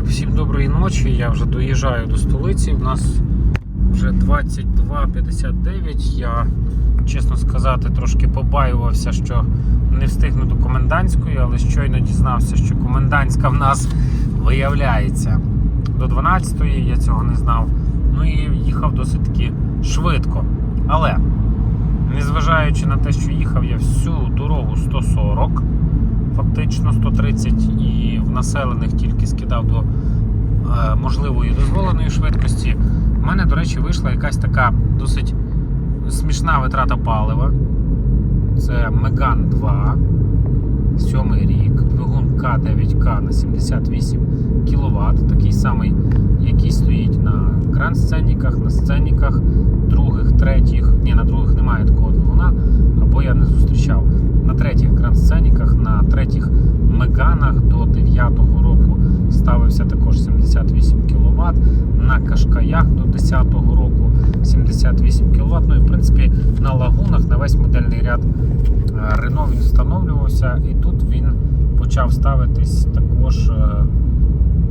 Так, всім доброї ночі. Я вже доїжджаю до столиці. У нас вже 22.59. Я, чесно сказати, трошки побаювався, що не встигну до комендантської, але щойно дізнався, що комендантська в нас виявляється до 12-ї. Я цього не знав. Ну і їхав досить таки швидко. Але, незважаючи на те, що їхав я всю дорогу 140 фактично 130 і в населених тільки скидав до е, можливої дозволеної швидкості. У мене, до речі, вийшла якась така досить смішна витрата палива. Це Меган 2, сьомий рік, двигун К9К на 78 кВт, такий самий, який стоїть на гранд сценіках, на сценіках других, третіх. Ні, на других немає такого або я не зустрічав. На третіх гранд сценіках, на третіх меганах до 9-го року ставився також 78 кВт, на кашкаях до 10-го року 78 кВт. Ну і в принципі на лагунах на весь модельний ряд Рено він встановлювався, і тут він почав ставитись також е,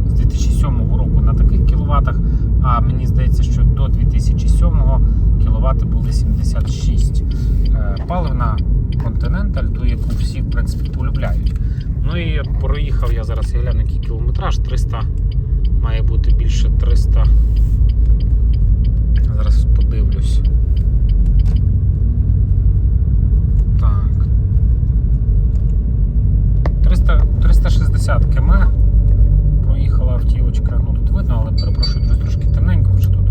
з 2007 року на таких кіловатах. А мені здається, що до 2007 кВт були 76. Е, Паливна Continental, ту, яку всі в принципі полюбляють. Ну і проїхав я зараз я гляну, який кілометраж 300 має бути більше 300. Зараз подивлюсь. Так. 300, 360 км проїхала. Ну тут видно, але перепрошую, друзі, трошки темненько вже тут.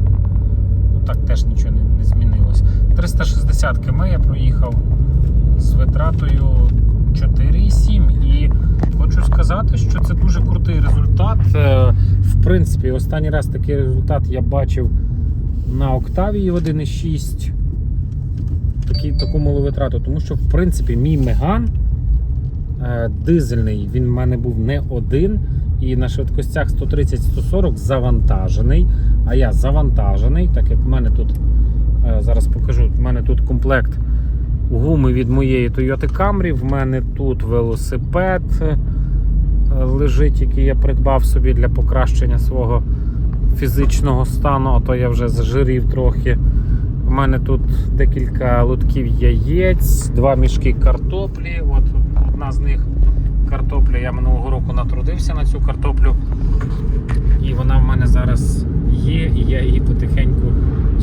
Ну так теж нічого не, не змінилось. 360 км я проїхав з витратою 4,7 і хочу сказати, що це дуже крутий результат. Е, В принципі, останній раз такий результат я бачив на Octavia 1.6 такі, таку малу витрату, тому що в принципі мій Меган е, дизельний, він в мене був не один. І на швидкостях 130-140 завантажений. А я завантажений, так як в мене тут, е, зараз покажу, в мене тут комплект гуми від моєї Toyota Camry, в мене тут велосипед е, лежить, який я придбав собі для покращення свого фізичного стану, а то я вже зажирів трохи. У мене тут декілька лотків яєць, два мішки картоплі. От одна з них картопля. Я минулого року натрудився на цю картоплю. І вона в мене зараз є, і я її потихеньку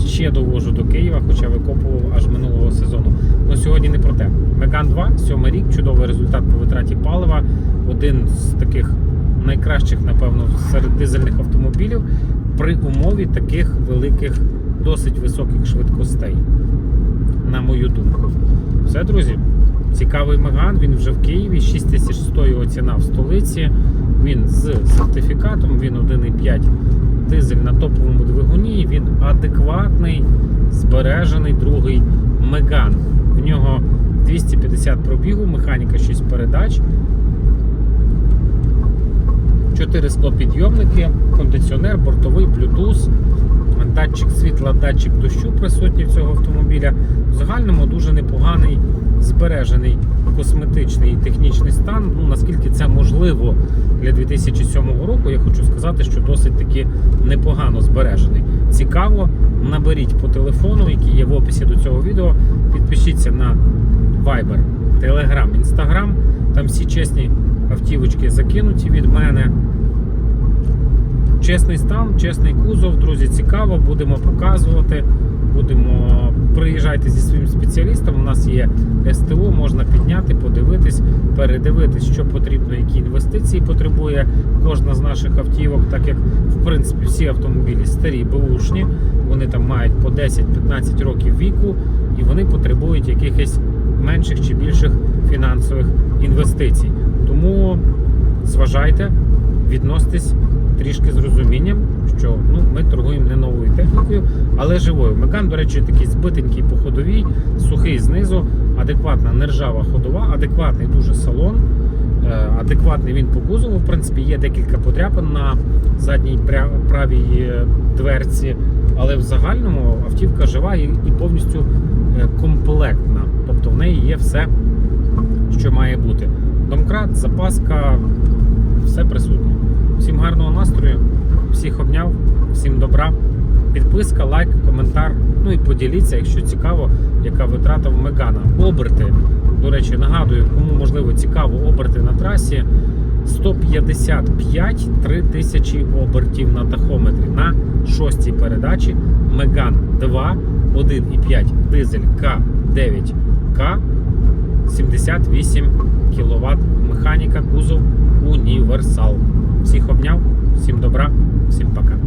ще довожу до Києва, хоча викопував аж минулого сезону. Ну сьогодні не про те. Меган 2, сьомий рік, чудовий результат по витраті палива. Один з таких найкращих, напевно, серед дизельних автомобілів при умові таких великих, досить високих швидкостей. На мою думку. Все, друзі. Цікавий Меган, він вже в Києві, 6100 його ціна в столиці. Він з сертифікатом, він 1,5 дизель на топовому двигуні, він адекватний, збережений другий Меган. В нього 250 пробігу, механіка 6 передач, 4 склопідйомники, кондиціонер, бортовий, Bluetooth, датчик світла, датчик дощу присутній цього автомобіля. В загальному дуже непоганий збережений косметичний і технічний стан. Ну наскільки це можливо для 2007 року, я хочу сказати, що досить таки непогано збережений. Цікаво, наберіть по телефону, який є в описі до цього відео. Підпишіться на Viber, Telegram, Instagram. Там всі чесні автівочки закинуті від мене. Чесний стан, чесний кузов, друзі, цікаво, будемо показувати. Будемо приїжджайте зі своїм спеціалістом. У нас є СТО, можна підняти, подивитись, передивитись, що потрібно, які інвестиції потребує кожна з наших автівок, так як в принципі всі автомобілі старі, беушні, вони там мають по 10-15 років віку, і вони потребують якихось менших чи більших фінансових інвестицій. Тому зважайте, відноситесь трішки з розумінням, що ну, ми торгуємо не новою технікою, але живою. Меган, до речі, такий збитенький по ходовій, сухий знизу, адекватна нержава ходова, адекватний дуже салон. е, Адекватний він по кузову. В принципі, є декілька подряпин на задній правій е, дверці, але в загальному автівка жива і, і повністю е, комплектна. Тобто в неї є все, що має бути. Домкрат, запаска, все присутнє. Всім гарного настрою, всіх обняв, всім добра. Підписка, лайк, коментар. Ну і поділіться, якщо цікаво, яка витрата в Мегана. Оберти. До речі, нагадую, кому можливо цікаво оберти на трасі. 155 3000 обертів на тахометрі на шостій передачі Меган 2 1,5 дизель К9К 78 кВт механіка кузов універсал. Всіх обняв, всім добра, всім пока.